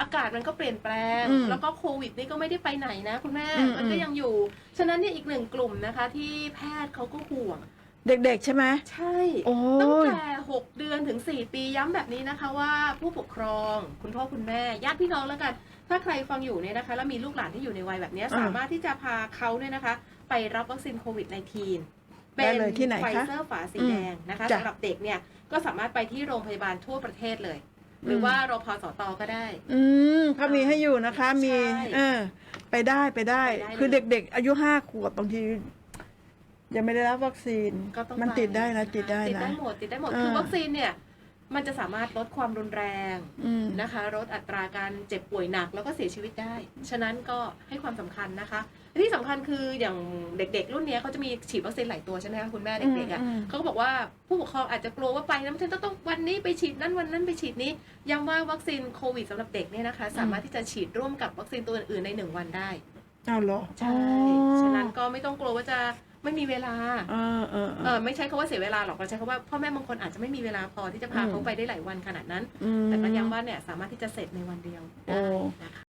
อากาศมันก็เปลี่ยนแปลง อืมแล้วก็โควิดนี่ก็ไม่ได้ไปไหนนะ คุณแม่อืมมันก็อืม ยังอยู่ ฉะนั้นเนี่ยอีกหนึ่งกลุ่มนะคะ ที่แพทย์เขาก็ห่วง เด็กๆใช่ไหมใช่ โอ้ตั้งย แต่ 6 เดือนถึง 4 ปีย้ำแบบนี้นะคะว่าผู้ปกครองคุณพ่อคุณแม่ญาติพี่น้องแล้วกัน ถ้าใครฟังอยู่เนี่ยนะคะ แล้วมีลูกหลานที่อยู่ในวัยแบบเนี้ยอ่าสามารถที่จะพาเขาเนี่ยนะคะ ไปรับวัคซีนโควิด -19 ได้เลยที่ไหนคะไฟเซอร์ฝาสีแดงนะคะจ้ะ สำหรับเด็กเนี่ยก็สามารถไปที่โรงพยาบาลทั่วประเทศเลย หรือมว่ารพสตก็ได้ อืมเขามีให้อยู่นะคะ มี ใช่เออ ไปได้ไปได้ ไปได้เลยคือเด็กๆ อายุห้าขวบบางที ยังไม่ได้รับวัคซีน ก็ต้องมันไปติดได้นะติดได้ติดนะ ได้หมดติดได้หมดอ่าคือวัคซีนเนี่ย มันจะสามารถลดความรุนแรงอืมนะคะลดอัตราการเจ็บป่วยหนักแล้วก็เสียชีวิตได้ ฉะนั้นก็ให้ความสำคัญนะคะ ที่สำคัญคืออย่างเด็กๆ รุ่นเนี้ยเขาจะมีฉีดวัคซีนหลายตัวใช่ไหมคะคุณแม่เด็กๆอะอืมอืมเขาก็บอกว่าผู้ปกครองอาจจะกลัวว่าไปแล้วฉันจะต้องวันนี้ไปฉีดนั้นวันนั้นไปฉีดนี้ย้ำว่าวัคซีนโควิดสำหรับเด็กเนี่ยนะคะ สามารถที่จะฉีดร่วมกับวัคซีนตัวอื่นๆในหนึ่งวันได้เอาเหรอใช่ ฉะนั้นก็ไม่ต้องกลัวว่าจะไม่มีเวลา เออเออเออไม่ใช่คำว่าเสียเวลาหรอกเราใช้คำว่าพ่อแม่บางคนอาจจะไม่มีเวลาพอที่จะพาอืมเขาไปได้หลายวันขนาดนั้นอืมแต่ก็ย้ำว่าเนี่ยสามารถที่จะเสร็จในวันเดียวโอ้ได้นะคะ